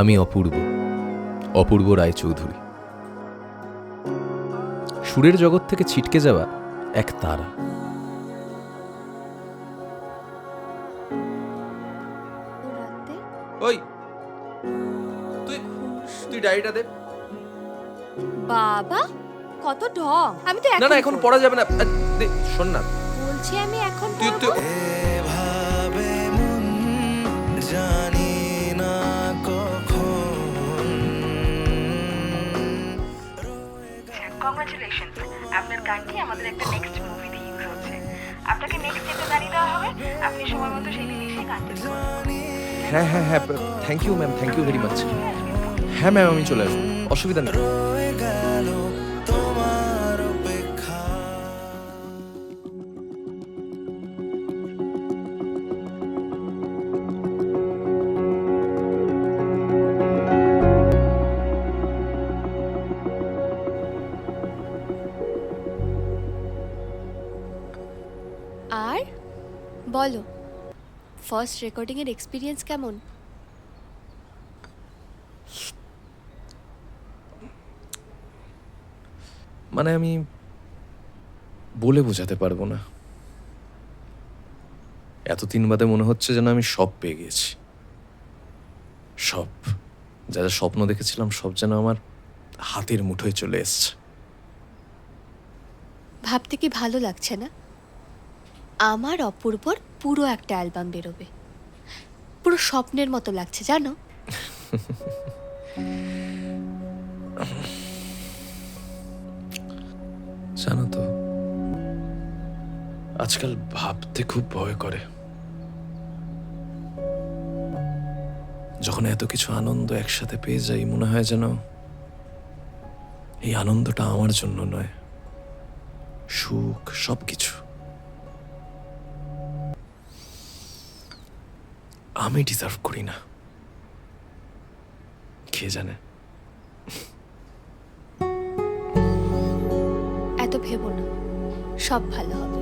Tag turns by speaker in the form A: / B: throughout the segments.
A: আমি অপূর্ব অপূর্ব রায়চৌধুরী। সুরের জগৎ থেকে ছিটকে যাওয়া এক তারা। ওই তুই তুই ডায়েরিটা দে।
B: বাবা কত ঢং। আমি তো
A: না না এখন পড়া যাবে না। শোন না।
B: বলছি আমি এখন
A: তুই তুই
C: কংগ্রাচুলেশনস আপনার গানটি আমাদের একটা নেক্সট মুভিতে ইউজ হচ্ছে। আপনাকে নেক্সট যেটা জানিয়ে দেওয়া হবে। আপনি সময় মতো সেই দিন এসে গানটা
A: হ্যাঁ হ্যাঁ হ্যাঁ thank you ma'am thank you very much হ্যাঁ ম্যাম আমি চলে আসব। অসুবিধা নেই।
B: ফার্স্ট রেকর্ডিং এর এক্সপিরিয়েন্স কেমন?
A: মানে আমি বলে বোঝাতে পারব না। এত এতদিন বাদে মনে হচ্ছে যেন আমি সব পেয়ে গেছি। সব। যা যা স্বপ্ন দেখেছিলাম সব যেন আমার হাতের মুঠোয় চলে এসছে।
B: ভাবতে কি ভালো লাগছে না? আমার অপূর্বর পুরো একটা অ্যালবাম বেরোবে। পুরো স্বপ্নের মতো লাগছে, জানো?
A: জানো তো, আজকাল ভাবতে খুব ভয় করে। যখন এত কিছু আনন্দ একসাথে পেয়ে যাই, মনে হয় যেন এই আনন্দটা আমার জন্য নয়, সুখ সবকিছু। আমি ডিজার্ভ করি না। কে জানে?
B: এত ভেবো না। সব ভালো হবে।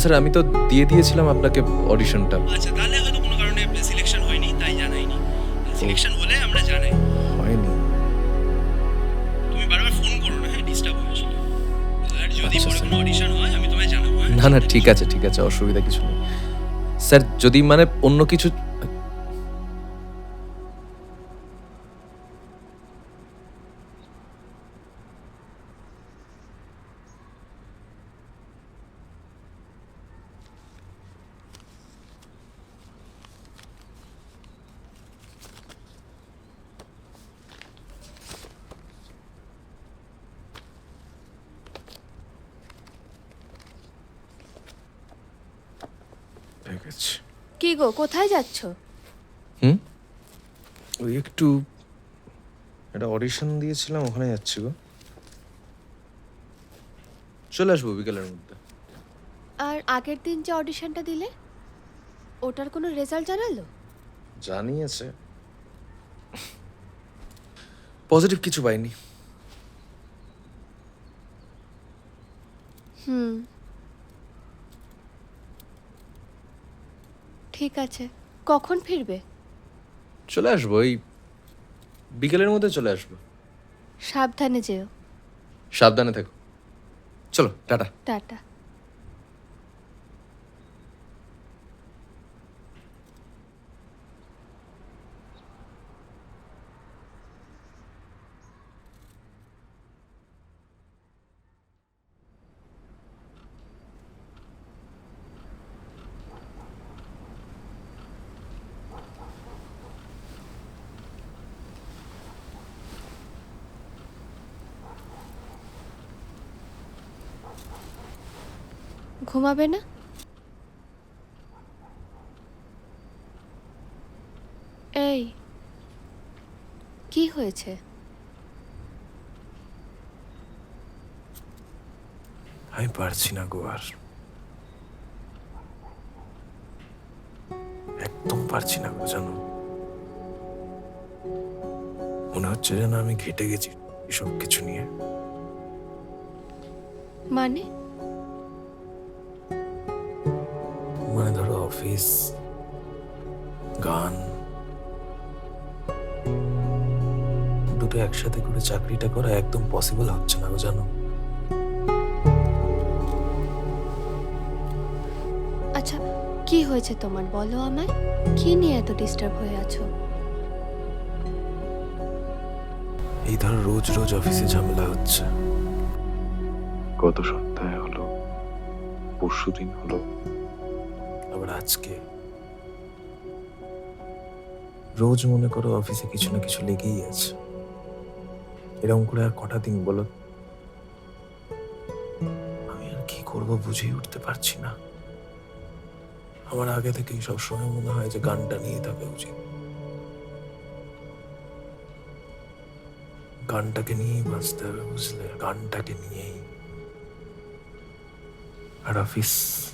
A: স্যার আমি তো দিয়ে দিয়েছিলাম আপনাকে অডিশনটা
D: আচ্ছা তাহলে হয়তো কোনো কারণে সিলেকশন হয়নি তাই জানাইনি। সিলেকশন হলে আমরা জানাই।
A: হয়নি।
D: তুমি বারবার ফোন করো না হ্যাঁ ডিস্টার্ব হয় আসলে। আর যদি
A: আচ্ছা,
D: পরে কোনো অডিশন হয় আমি তোমায় জানাব হ্যাঁ?
A: না না ঠিক আছে ঠিক আছে অসুবিধা কিছু নেই। স্যার যদি মানে অন্য কিছু হয়ে গেছে
B: কি গো কোথায় যাচ্ছ?
A: হুম? ওই একটু একটা অডিশন দিয়েছিলাম ওখানে যাচ্ছি গো। চলে আসব বিকেলের মধ্যে।
B: আর আগের দিন যে অডিশনটা দিলে ওটার কোনো রেজাল্ট জানালো?
A: জানিয়েছে। পজিটিভ কিছু পাইনি।
B: হুম। ঠিক আছে। কখন ফিরবে?
A: চলে আসব এই বিকেলের মধ্যে চলে আসব।
B: সাবধানে যেও।
A: সাবধানে থেকো। চলো টাটা।
B: টাটা। ঘুমাবে না? এই কি হয়েছে?
A: আমি পারছি না গো আর। একদম পারছি না গো জানো। মনে হচ্ছে যেন আমি ঘেটে গেছি এসব কিছু নিয়ে।
B: মানে?
A: মানে ধরো অফিস গান দুটো একসাথে করে চাকরিটা করা একদম পসিবল হচ্ছে না গো জানো?
B: আচ্ছা কি হয়েছে তোমার? বলো আমায় কি নিয়ে এত ডিস্টার্ব হয়ে আছো?
A: এই ধরো রোজ রোজ অফিসে ঝামেলা হচ্ছে। গত সপ্তাহে হলো পরশু দিন হলো আজকে। রোজ মনে করো অফিসে কিছু না কিছু লেগেই আছে। এরকম করে আর কটা দিন বলো? আমি আর কি করব বুঝেই উঠতে পারছি না। আমার আগে থেকেই সবসময় মনে হয় যে গানটা নিয়ে থাকা উচিত। গানটাকে নিয়েই বাঁচতে হবে বুঝলে? গানটাকে নিয়েই। আর অফিস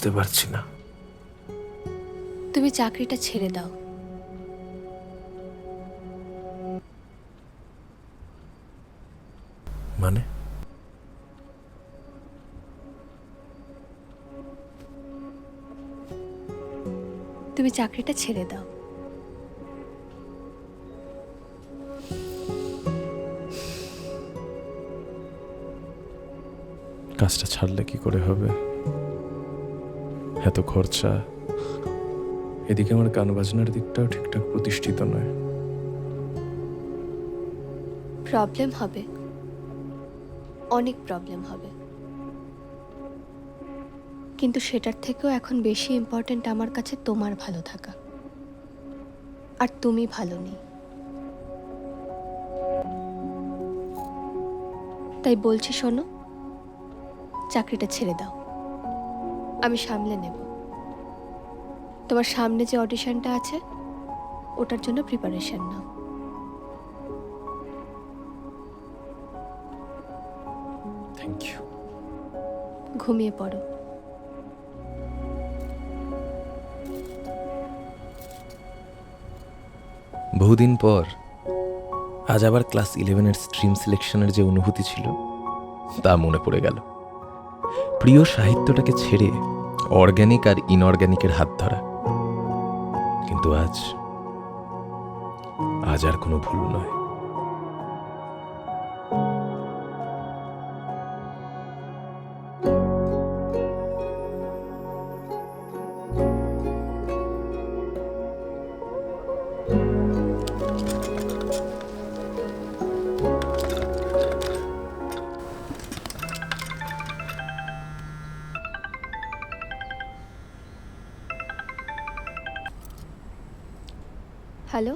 A: বুঝতে পারছি না।
B: তুমি চাকরিটা ছেড়ে দাও।
A: মানে?
B: তুমি চাকরিটা ছেড়ে দাও।
A: কাজটা ছাড়লে কি করে হবে? এত খরচা। এদিকে আমার গান বাজনার দিকটাও ঠিকঠাক প্রতিষ্ঠিত নয়।
B: প্রবলেম হবে। অনেক প্রবলেম হবে। কিন্তু সেটার থেকেও এখন বেশি ইম্পর্ট্যান্ট আমার কাছে তোমার ভালো থাকা। আর তুমি ভালো নেই। তাই বলছি শোনো, চাকরিটা ছেড়ে দাও। আমি সামলে নেব। তোমার সামনে যে অডিশনটা আছে ওটার জন্য প্রিপারেশন নাও।
A: থ্যাংক ইউ
B: ঘুমিয়ে পড়ো।
A: বহুদিন পর আজ আবার ক্লাস ইলেভেনের স্ট্রিম সিলেকশনের যে অনুভূতি ছিল তা মনে পড়ে গেল। প্রিয় সাহিত্যটাকে ছেড়ে অর্গ্যানিক আর ইনঅর্গ্যানিকের হাত ধরা। কিন্তু আজ আজ আর কোনো ভুল নয়।
B: Hello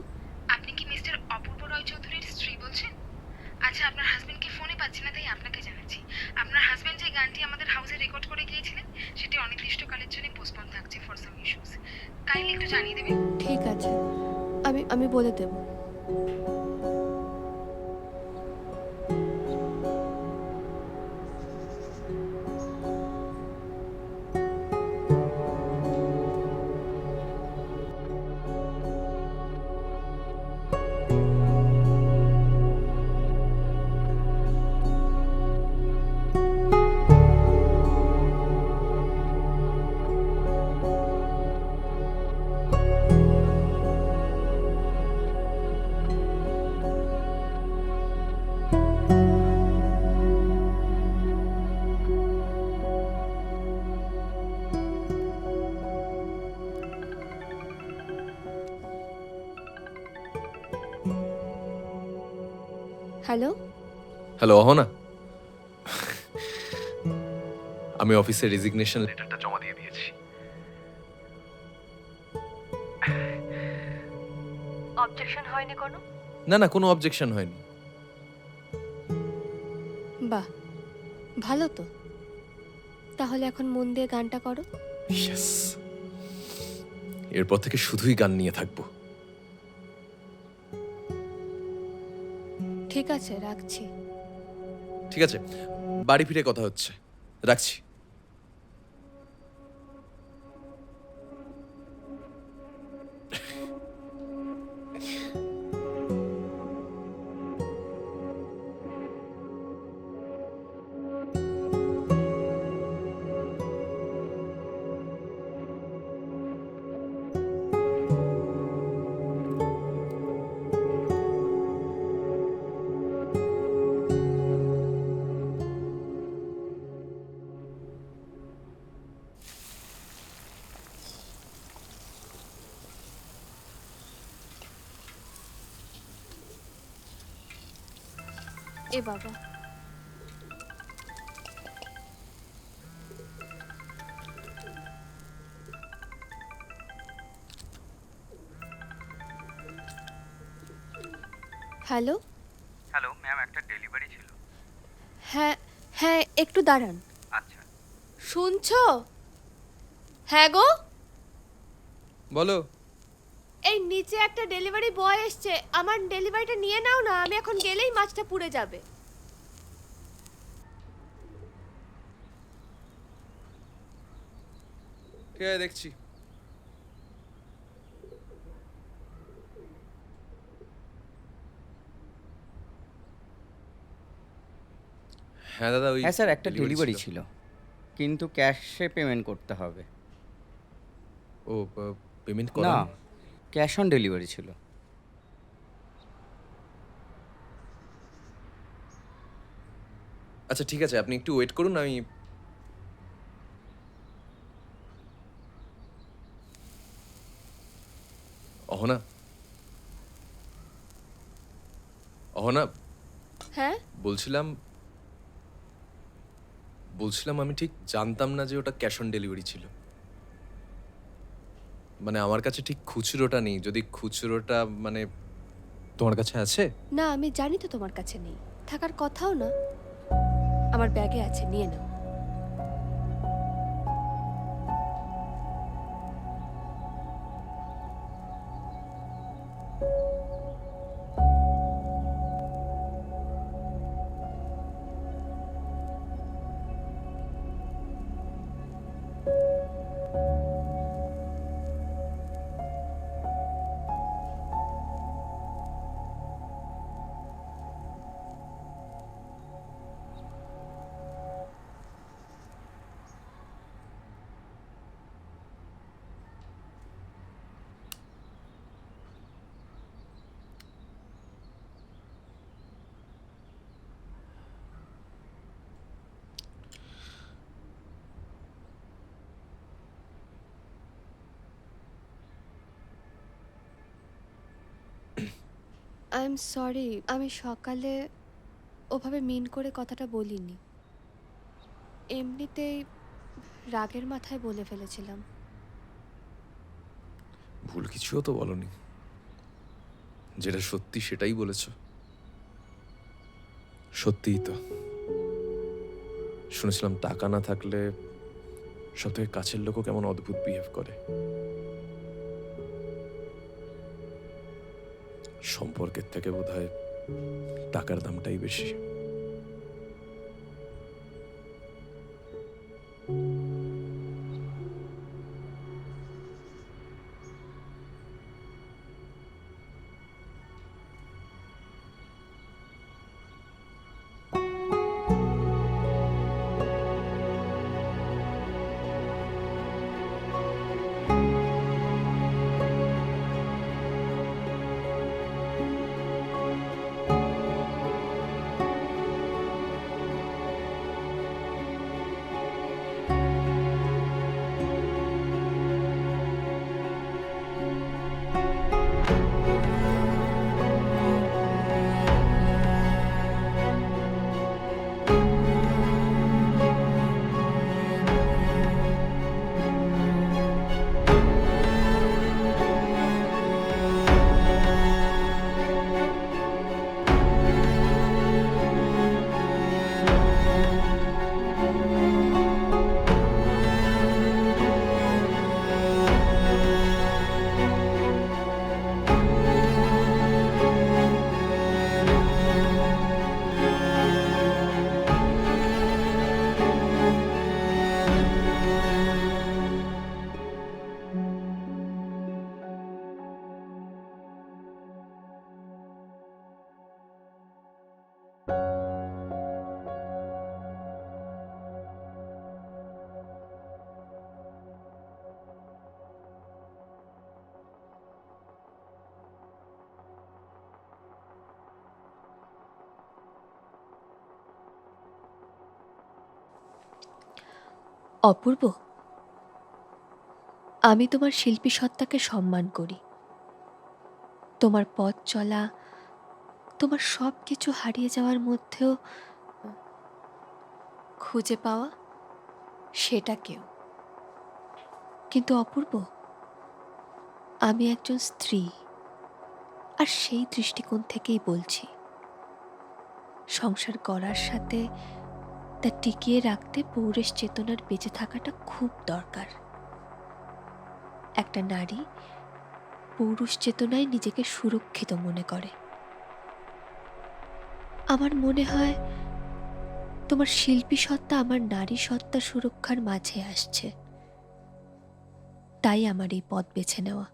B: hello?
A: হ্যালো অহনা আমি অফিসে রেজিগনেশন লেটারটা জমা দিয়ে দিয়েছি।
B: অবজেকশন হয়নি কোনো?
A: না না কোনো অবজেকশন হয়নি।
B: বাহ ভালো তো। তাহলে এখন মন দিয়ে গানটা করো।
A: ইয়েস এরপর থেকে শুধুই গান নিয়ে থাকব।
B: ঠিক আছে রাখছি।
A: ঠিক আছে বাড়ি ফিরে কথা হচ্ছে। রাখছি।
B: এ বাবা। হ্যালো?
E: হ্যালো ম্যাম একটা ডেলিভারি ছিল।
B: হ্যাঁ হ্যাঁ একটু দাঁড়ান।
E: আচ্ছা।
B: শুনছো? হ্যাঁ গো?
A: বলো।
B: নিচে একটা ডেলিভারি বয় এসছে। আমার ডেলিভারিটা নিয়ে নাও না আমি এখন গেলেই মাছটা পুড়ে যাবে।
A: ঠিক আছে দেখছি? হ্যাঁ দাদা ওই
E: হ্যাঁ স্যার একটা ডেলিভারি ছিল। কিন্তু ক্যাশে পেমেন্ট করতে হবে।
A: ও পেমেন্ট
E: না
A: করা
E: ক্যাশ অন ডেলিভারি ছিল।
A: আচ্ছা ঠিক আছে আপনি একটু ওয়েট করুন আমি অহনা। অহনা
B: হ্যাঁ?
A: বলছিলাম বলছিলাম আমি ঠিক জানতাম না যে ওটা ক্যাশ অন ডেলিভারি ছিল। মানে আমার কাছে ঠিক খুচরোটা নেই। যদি খুচরোটা মানে তোমার কাছে আছে?
B: না, আমি জানি তো তোমার কাছে নেই। থাকার কথাও না। আমার ব্যাগে আছে, নিয়ে নাও। আই এম সরি আমি সকালে ওভাবে মিন করে কথাটা বলিনি। এমনিতেই রাগের মাথায় বলে ফেলেছিলাম।
A: ভুল কিছুও তো বলনি। যেটা সত্যি সেটাই বলেছ। সত্যিই তো। শুনেছিলাম টাকা না থাকলে সব থেকে কাছের লোকও কেমন অদ্ভুত বিহেভ করে। সম্পর্কের থেকে বোধ হয় টাকার দামটাই বেশি।
B: অপূর্ব আমি তোমার শিল্পী সত্তাকে সম্মান করি। তোমার পথ চলা তোমার সব কিছু হারিয়ে যাওয়ার মধ্যেও খুঁজে পাওয়া সেটা কেউ। কিন্তু অপূর্ব, আমি একজন স্ত্রী, আর সেই দৃষ্টিকোণ থেকেই বলছি, সংসার করার সাথে তা টিকিয়ে রাখতে পৌরেশ চেতনার বেঁচে থাকাটা খুব দরকার। একটা নারী পৌরুষ চেতনায় নিজেকে সুরক্ষিত মনে করে। আমার মনে হয় তোমার শিল্পী সত্তা আমার নারী সত্তা সুরক্ষার মাঝে আসছে। তাই আমার এই পথ বেছে নেওয়া।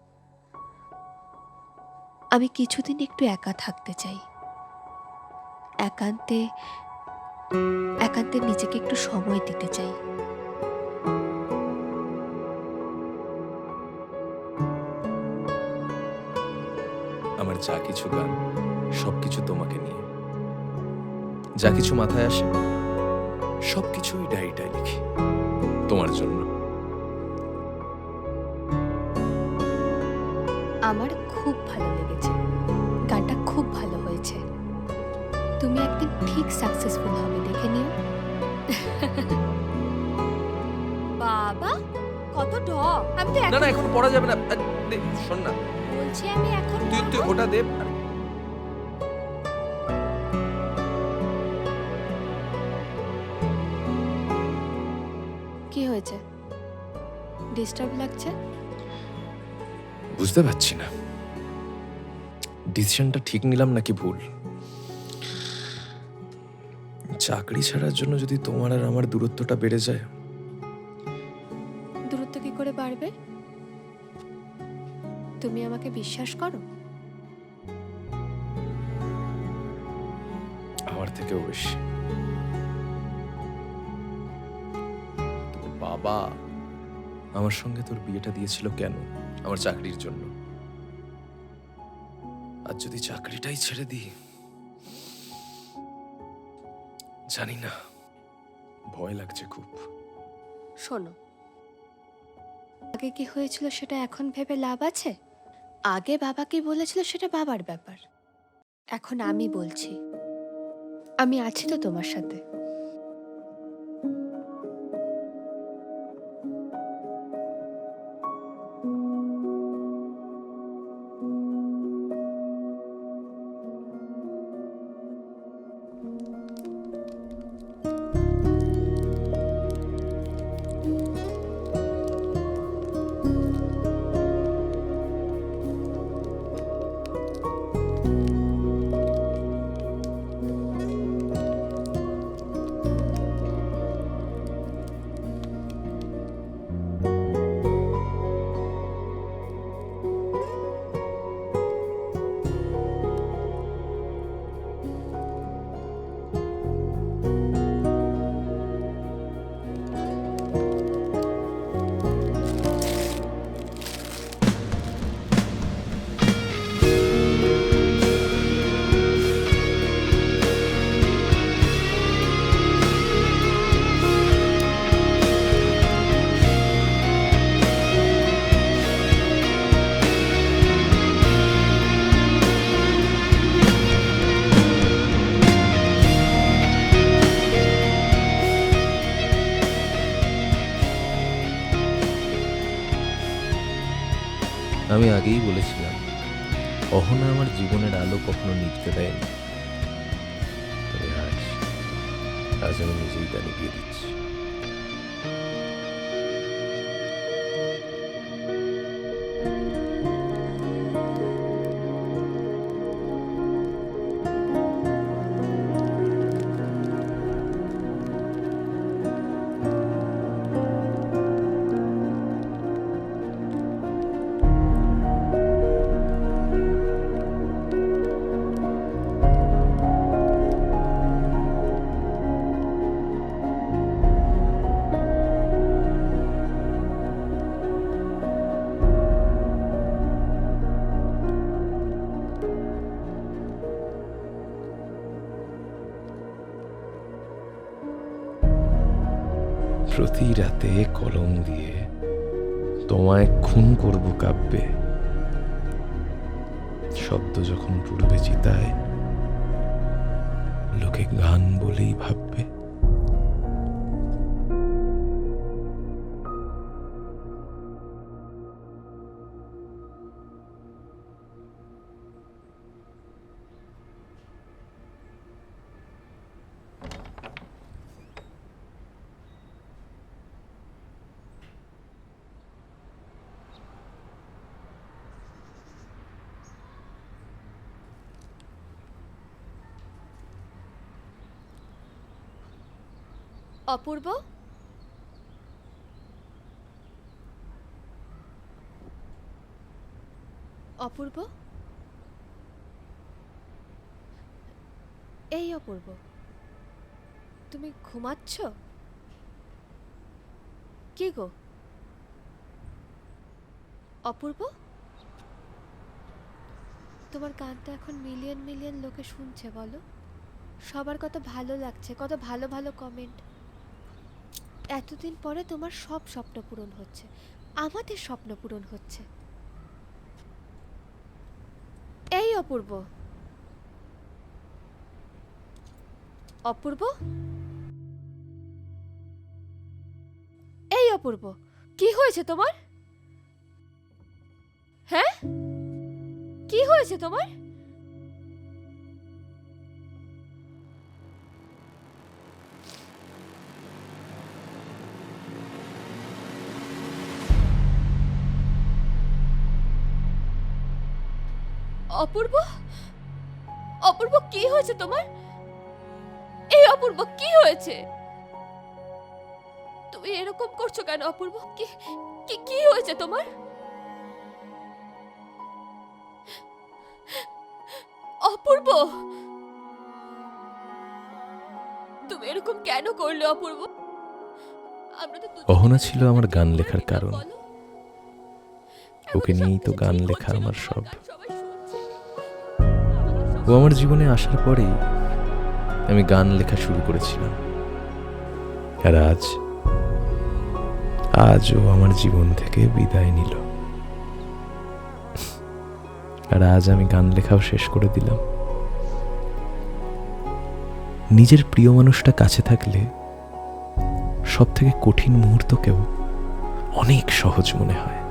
B: আমি কিছুদিন একটু একা থাকতে চাই। একান্তে একান্তে নিজেকে একটু সময় দিতে চাই।
A: আমার যা কিছু গান সব কিছু তোমাকে নিয়ে। যা কিছু মাথায় আসে সব কিছু ওই ডায়েরিটায় লিখি। তোমার জন্য।
B: আমার খুব ভালো লেগেছে। গানটা খুব ভালো হয়েছে। তুমি একদিন ঠিক সাকসেসফুল হবে দেখে নিও। বাবা কত ঢপ আমি তো
A: না
B: এখন
A: না এখন পড়া যাবে না। আরে, শোন না।
B: বলছি আমি এখন
A: তুই তুই ওটা দে
B: ডিস্টার্ব লাগছে?
A: বুঝতে পারছি না। ডিসিশনটা ঠিক নিলাম নাকি ভুল? চাকরি ছাড়ার জন্য যদি তোমার আর আমার দূরত্বটা বেড়ে যায়।
B: দূরত্ব কি করে বাড়বে? তুমি আমাকে বিশ্বাস করো?
A: আমার থেকেও বেশি। বাবা আমার সঙ্গে তোর বিয়েটা দিয়েছিল কেন? আমার চাকরির জন্য। আর যদি চাকরিটাই ছেড়ে দিই, জানি না, ভয় লাগছে খুব।
B: শোনো, আগে কি হয়েছিল সেটা এখন ভেবে লাভ আছে? আগে বাবা কি বলেছিল সেটা বাবার ব্যাপার। এখন আমি বলছি। আমি আছি তো তোমার সাথে।
A: প্রতি রাতে কলম দিয়ে তোমায় খুন করব কাব্যে। শব্দ যখন পূর্বে চিতায়, লোকে গান বলেই ভাব।
B: অপূর্ব? অপূর্ব? এই অপূর্ব, তুমি ঘুমাচ্ছ? কি গো? অপূর্ব? তোমার গানটা এখন মিলিয়ন মিলিয়ন লোকে শুনছে, বলো। সবার কত ভালো লাগছে, কত ভালো ভালো কমেন্ট এতদিন পরে তোমার সব স্বপ্ন পূরণ হচ্ছে। আমাদের স্বপ্ন পূরণ হচ্ছে। এই অপূর্ব। অপূর্ব? এই অপূর্ব। কি হয়েছে তোমার? হ্যাঁ? কি হয়েছে তোমার? অপূর্ব? অপূর্ব কি হয়েছে তোমার? এই অপূর্ব কি হয়েছে? তুমি এরকম করছ কেন অপূর্ব? কি কি কি হয়েছে তোমার? অপূর্ব! তুমি এরকম কেন করলে অপূর্ব? আমরা তো দুজনে
A: অহনা ছিল আমার গান লেখার কারণ।
B: বলো?
A: ওকে নিয়েই তো গান লেখা আমার সব। ও আমার জীবনে আসার পরেই আমি গান লেখা শুরু করেছিলাম। আর আজ আজ ও আমার জীবন থেকে বিদায় নিল। আর আজ আমি গান লেখাও শেষ করে দিলাম। নিজের প্রিয় মানুষটা কাছে থাকলে সব থেকে কঠিন মুহূর্তকেও অনেক সহজ মনে হয়।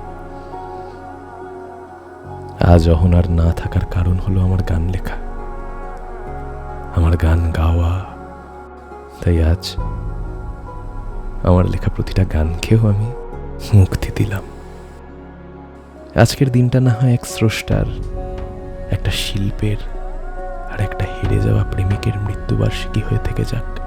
A: আজ অহনার না থাকার কারণ হলো আমার গান লেখা। আমার গান গাওয়া। তাই আজ আমার লেখা প্রতিটা গানকেও আমি মুক্তি দিলাম। আজকের দিনটা না হয় এক স্রষ্টার, একটা শিল্পের আর একটা হেরে যাওয়া প্রেমিকের মৃত্যুবার্ষিকী হয়ে থেকে যাক।